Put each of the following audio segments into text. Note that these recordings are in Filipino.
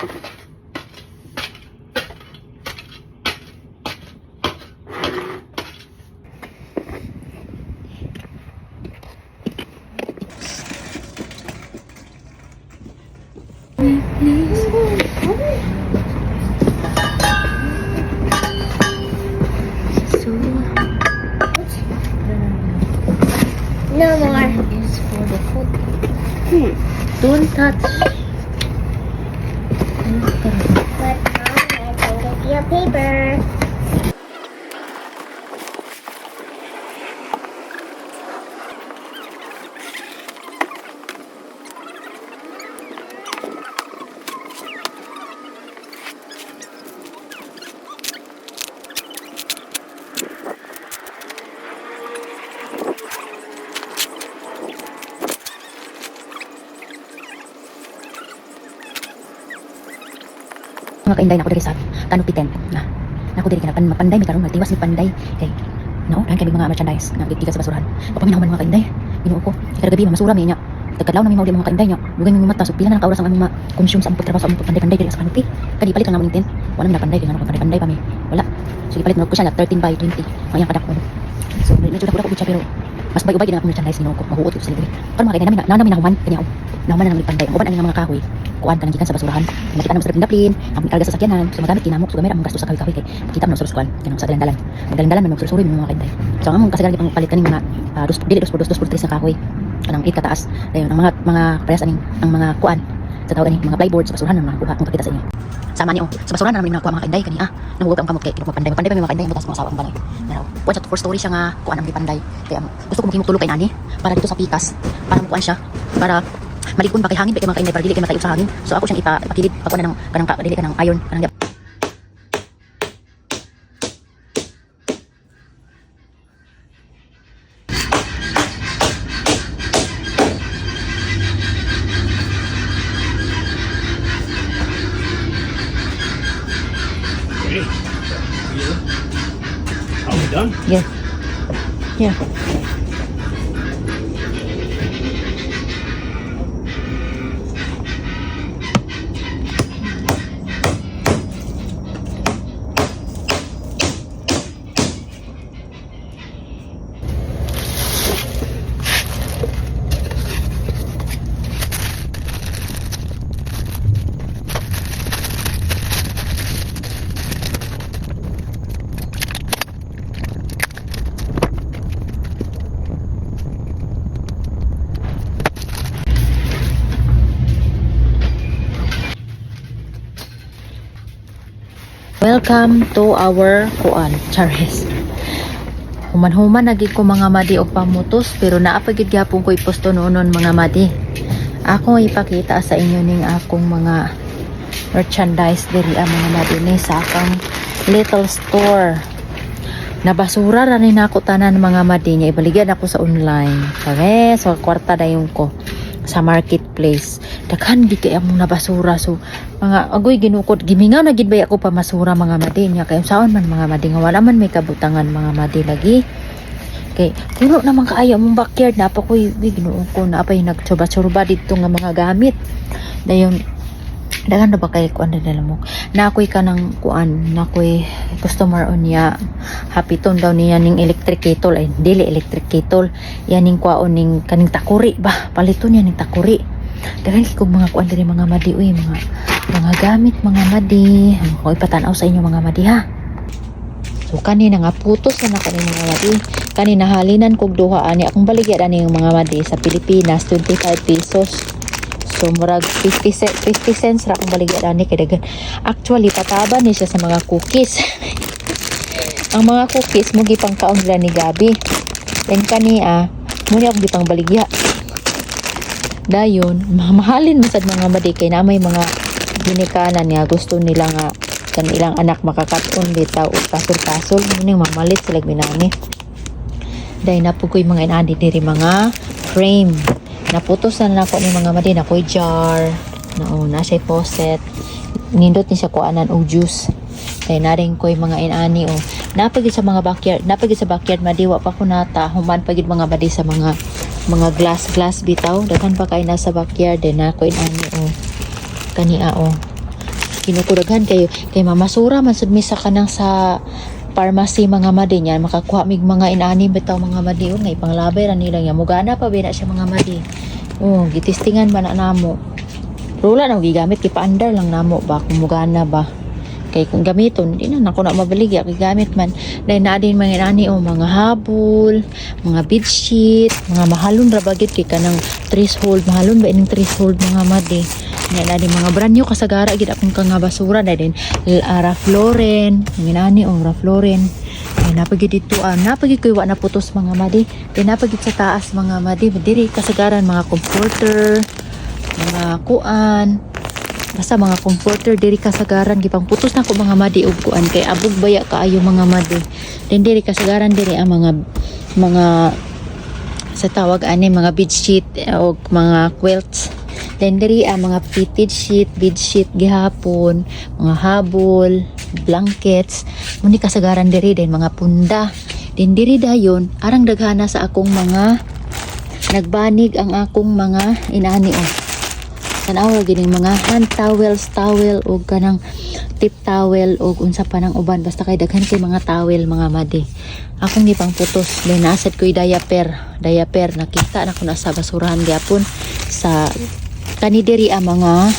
No more. For the food. Hmm. Don't touch. But mom, I found a paper. Mga kainday na ako diri sa Tano Piten. Na. Ako diri kana pan mapanday mi karon magtiwas mi panday. Kay no, dan kay mga merchandise na gigikan sa basurahan. Papaminaw man mga kainday. Ginoo ko. Kada gabi masura mi nya. Tagkadlaw na mi mawli mga kainday nya. Dugay mi mata so pila na ka oras ang aming ma-consume sa among pagtrabaho sa among panday-panday diri sa kanupi. Kadi palit lang namon intin. Wala mi na panday kay nga panday-panday pa mi. Wala. So ipalit mo ko siya na 13 by 20. Mayang kadak ko. So medyo dako dako siya pero mas bagay bagay na akong merchandise ginoo ko. Mahuot ko sa libre. Karon mga kainday namin na namin nahuman kanya nahuman na namin panday. Ang uban ang mga kahoy kuan ka nang gikan sa basurahan. Nakita namo sa daplin, ang karga sa sakyanan, so magamit kinamok so gamay ang gasto sa kahoy-kahoy kay kita mo sa kuan kanang sa dalan-dalan. Dalan-dalan man magsuri mo mga kainday. So ang kasagaran pang palit kaning mga uh, dos dili dos dos dos tres na kahoy. Kanang it kataas. Dayon ang mga mga parehas aning ang mga kuan sa tawag ani mga plyboard sa basurahan na makuha kung pakita sa inyo. Sama niyo sa basurahan na namin nakuha mga kainday kani ah. Nahuwag ang kamot kay kinukuha panday. Panday pa may mga kainday mutas mga asawa ang balay. Pero kuan sa four story siya nga kuan ang panday. Kaya gusto ko makimog tulog kay nani para dito sa pikas para makuan siya para malikon ba kay hangin kay mga kainday para dili kay matayo sa hangin so ako siyang ipa ipakilid pag na ng kanang ka dili kanang iron kanang Welcome to our kuan, Charis. Human-human ko mga madi o pamutos pero naapagid gyapon ko iposto noonon mga madi. Ako ipakita sa inyo ning akong mga merchandise diri ang mga madi ni sa akong little store. Nabasura ra ni nako tanan mga madi niya ibaligyan ako sa online. Kage so kwarta dayon ko sa marketplace. Daghan di kay among nabasura. So mga agoy ginukod. Gimingaw na gid bay ako pa masura mga madi. Niya kay saon man mga madi. Nga wala man may kabutangan mga madi lagi. Kay puno naman kaayo. Mong backyard na pa koy ginoo ko na pa nagsurba-surba dito nga mga gamit. Dayon dagan na ba kay kuan na mo? Na ako'y kanang kuan na ako'y customer on niya. Happy tone daw niya ning electric kettle. Ay dili electric kettle. Yan ning kuaon ning kaning takuri ba? Palito niya ning takuri daghan kay kog mga kuan diri mga madi uy mga mga gamit mga madi ko ipatanaw sa inyo mga madi ha So kanina nga putos na na kani mga madi. Kanina halinan kog duha ani akong baligya ani mga madi sa Pilipinas 25 pesos. So murag 50 cent 50 cents ra akong baligya ani kay daghan. Actually pataba ni siya sa mga cookies. Ang mga cookies mo gipang kaon ni Gabi. Then kani ah mo ni gipang baligya. Dayon, mamahalin mo sad mga madi kay na may mga ginikanan niya gusto nila nga kan ilang anak makakaton bitaw og kasol-kasol ning mamalit sila binani dahil na po ko'y mga inani diri mga frame. Naputos na nako ni mga madi na ko'y jar. Na oh, na siya poset. Nindot ni siya kuanan og juice. Dahil na rin ko'y mga inani oh napagid sa mga backyard napagid sa backyard madiwa pa ko nata human pagid mga madi sa mga mga glass glass bitaw. Daghan pa kay nasa backyard din na ko inani oh kania oh. Kinukuragan kayo. Kay mamasura man sud mi sa kanang sa pharmacy mga madi niyan makakuha mig mga inani bitaw mga madi. Oh, nga ipanglabay ra nila nga. Mugana pa ba na siya mga madi? Oh gitistingan man na namo? Rula na gigamit kay paandar lang namo ba? Kung mugana ba kay kung gamiton di na nako na mabaligya kay gamit man. Dahil na din mga nani o mga habol mga bedsheet mga mahalon ra bagit kay kanang threshold mahalon ba ining threshold mga madi. Na na din mga brand new kasagara gid akong kang basura dahil din uh, Ralph Lauren mga nani o Ralph Lauren. Ay napagid dito ah napagid ko iwa na putos mga madi. Kay napagid sa taas mga madi. Diri kasagaran mga comforter mga kuan basta mga comforter diri kasagaran gipang putos na ko mga madi ug kuan. Kay abog baya kaayo mga madi. Then diri kasagaran diri ang mga mga sa tawag ani mga bed sheet o mga quilts. Then diri ang mga fitted sheet bed sheet gihapon mga habol blankets. Muni kasagaran diri din mga punda. Then diri dayon arang daghana sa akong mga nagbanig ang akong mga inani oh tanawa gining mga hand towels towel o kanang tip towel o unsa pa nang uban. Basta kay daghan kay mga towel mga madi. Akong gipang putos. Then nasad ko'y diaper. Diaper nakita na ko na sa basurahan gyapon. Sa kani diri ang mga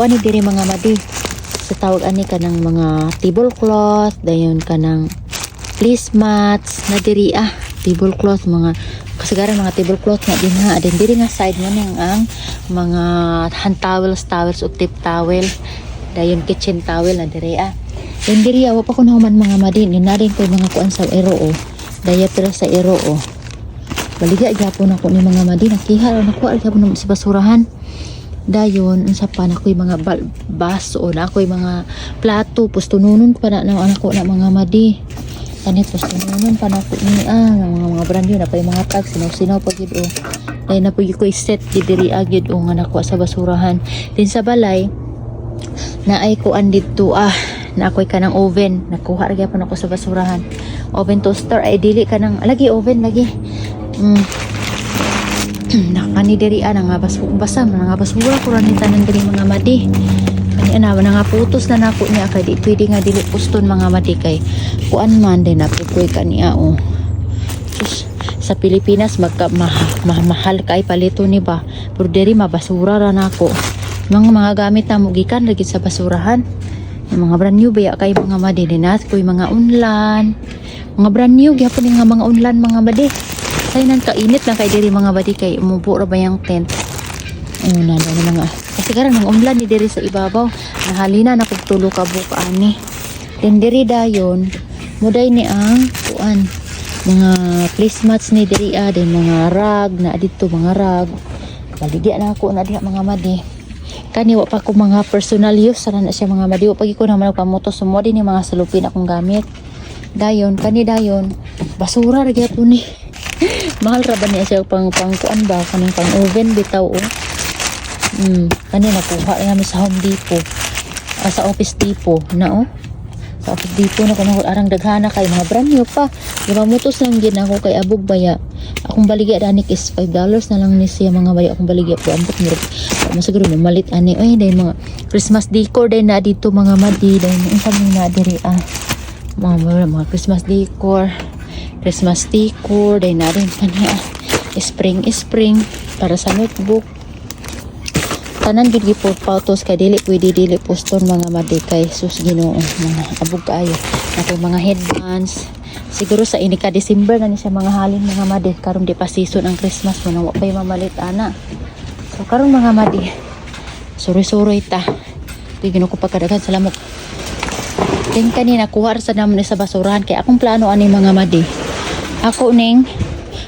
kuani diri mga madi. Sa tawag ani kanang mga tablecloth dayon kanang placemats na diri ah tablecloth mga kasagaran mga tablecloth na din ha? Din diri nga side mo ning ang mga hand towels towels o tip towel dayon kitchen towel na diri ah. Din diri awa pa ko naman mga madin. Din na rin ko mga kuan sa ero o diaper sa ero o baligya gyapon ako ni mga madin. Nakiha ra nako gyapon sa basurahan. Dayon unsa pa na ko'y mga baso na ako'y mga plato. Pustununon pa na na anak na mga madi kani pustununon pa na ko ni ah nga mga mga brand new na pa yung mga tag sinaw sinaw pa gid o dahil na po ko'y set gid diri agid o nga nako sa basurahan. Din sa balay na ay kuan dito ah na ako'y kanang oven. Nakuha ra gyapon ako sa basurahan. Oven toaster ay dili kanang lagi oven lagi. Mm. Nakani diri ana nga bas basa nga basura ko ran tanan diri mga madi ana na nga putos na nako niya kay di pwede nga dili puston mga madi kay kuan man din na pukoy kaniya o Sus, sa Pilipinas magka ma, ma- mahal kay palito ni ba? Pero diri mabasura ra nako. Mga mga gamit na mugikan lagi sa basurahan. Yung mga brand new baya kay mga madi dinas koy mga unlan. Mga brand new gyapon nga mga unlan mga madi Say nan kainit lang kay diri mga badi kay umubo ra ba yung tent. Oh, na na mga karon mga umlan ni diri sa ibabaw. Nahalina na kog tulo ka buka ani. Then diri dayon muday ni ang kuan mga placemats ni diri ah, then mga rag na dito mga rag. Baligya na ako na diha mga madi. Kani wa pa ko mga personal use sana na siya mga madi. Wa pagi ko naman pamoto sumo din yung mga salupin akong gamit. Dayon, kani dayon, basura ra gyapon ni mahal ra ba niya siya pang pang kuan ba kaning pang oven bitaw oh. Mm, kani nakuha namin sa Home Depot. Ah, sa Office Depot na oh. Sa Office Depot na kanang arang daghana kay mga brand new pa. Lima mutos lang gid ako kay abog baya. Akong baligya danik is 5 dollars na lang ni siya mga baya akong baligya po ambot mo. Masaguro mamalit ani oy dahil mga Christmas decor din na dito mga madi dahil unsa man na diri ah. Mga, mga, Christmas decor. Christmas decor dahil na rin kaniya spring spring para sa notebook tanan gid gi po photos kay dili pwede dili poston mga madi kay sus Ginoo. Mga abog kaayo. Nato mga headbands. Siguro sa ini ka December na ni siya mga halin mga madi karon di pa season ang Christmas mo nang pay mamalit ana. So karon mga madi suri-suri ta. Di Ginoo ko pagkadagan salamat. Then kanina kuha sa namon sa basurahan. Kay akong plano ani mga madi ako ning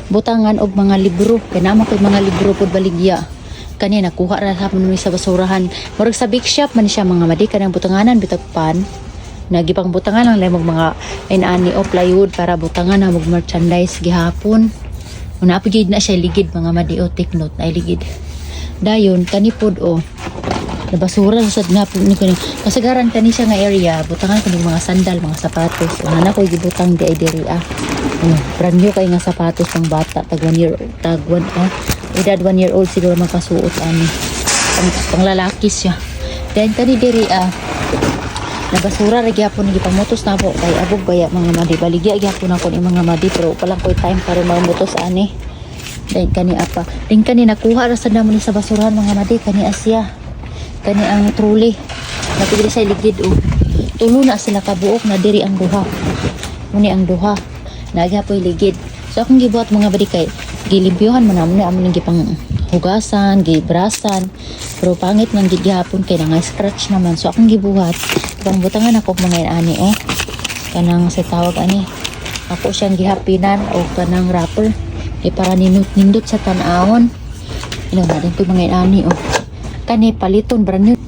butangan og mga libro. Kay naman ko'y mga libro pod baligya kanina kuha ra sa ni sa basurahan. Murag sa big shop man siya mga madi kanang butanganan bitag pan nagipang butangan lang lang mga inani o plywood para butangan na mag merchandise gihapon. Una apigid na siya ligid mga madi o take note ay ligid. Dayon kanipod o na basura sa nga po ni kani kasagaran kani siya nga area butangan kani mga sandal mga sapatos. Una na ko gibutang di ay diri ah. Ano brand new kay nga sapatos pang bata tag one year tag one ah edad one year old siguro makasuot ani pang, pang lalaki siya. Then kani diri ah na basura ra gyapon ni pamutos na po kay abog baya mga madi baligya gyapon ako ni mga madi pero palang koy time para mamutos ani. Then kani apa then kani nakuha ra sa ni sa basurahan mga madi kani asya. Kani ang truly napigil sa ligid oh. Tulo na sila kabuok na diri ang duha. Muni ang duha. Nagyapoy ligid so akong gibuhat mga badi kay gilimpyuhan man namon amo ning gipang hugasan gibrasan. Pero pangit nang gigyapon kay nga scratch naman. So akong gibuhat. Ibang butangan ako mga ani oh. Kanang sa tawag ani ako siyang gihapinan o kanang wrapper eh para nindot nindot sa tanawon ino na din ko mga ani oh. Kani paliton brand new.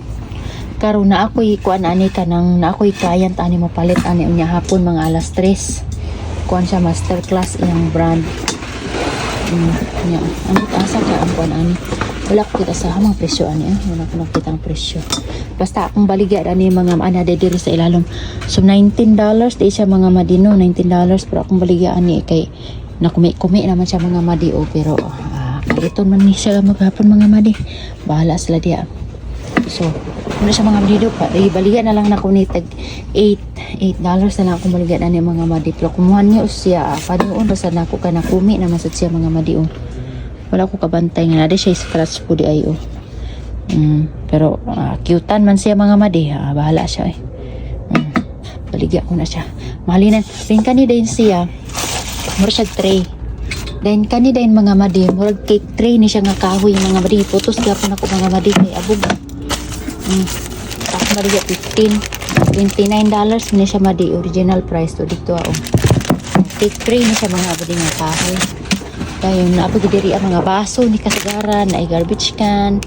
Karon na ako'y kuan ani kanang na ako'y client ani mo palit ani unya hapon mga alas 3 kuan siya master class iyang brand mm, nya ano asa ka ang kuan ani? Wala ko kita sa mga presyo ani ah wala ko nakita ang presyo. Basta akong baligya ani mga ana de diri sa ilalom. So 19 dollars di siya mga madino 19 dollars pero akong baligya ani kay nakumi-kumi naman siya mga madi o pero ah, paliton man ni siya maghapon mga madi bahala sila diya So, muna siya mga balido pa. Eh, baligan na lang na ko ni tag 8 8 dollars na lang ako baligan na mga madiplo. Kumuha niyo siya. Ah, Panoon basta na ako ka nakumi naman sa siya mga madiong. Wala ko kabantay nga. Nade siya scratch po di ay oh. Mm, pero ah, cutean man siya mga madi. Ah, bahala siya eh. Mm, baligya ko na siya. Mahalinan. Rin kani din siya. Mura tray. Then kani din mga madi, murag cake tray ni siya nga kahoy mga madi. Putos gyapon ako mga madi kay abog. Mm. Ako madi 15. 29 dollars ni siya madi original price to dito ako. Cake tray ni siya mga madi nga kahoy. Dayon na ako diri ang mga baso ni kasagaran, na garbage can,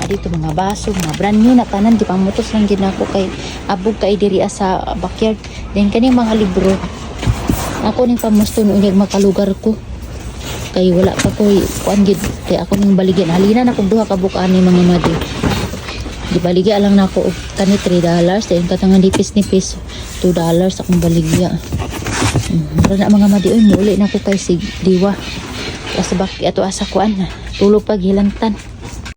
na dito mga baso, mga brand new na tanan di pamutos lang gid nako kay abog kay diri sa backyard. Then kani mga libro. Ako ning pamusto unyag makalugar ko kay wala pa ko kuan gid kay ako ning baligyan halina na kog duha ka bukaan ni mga madi di baligya lang na ako. Kani 3 dollars. Then katangan nipis-nipis 2 dollars akong baligya. Mm, wala na mga madi. Oy muli na ko kay sig diwa. Asa bak ato asa kuan? Tulog pag hilangtan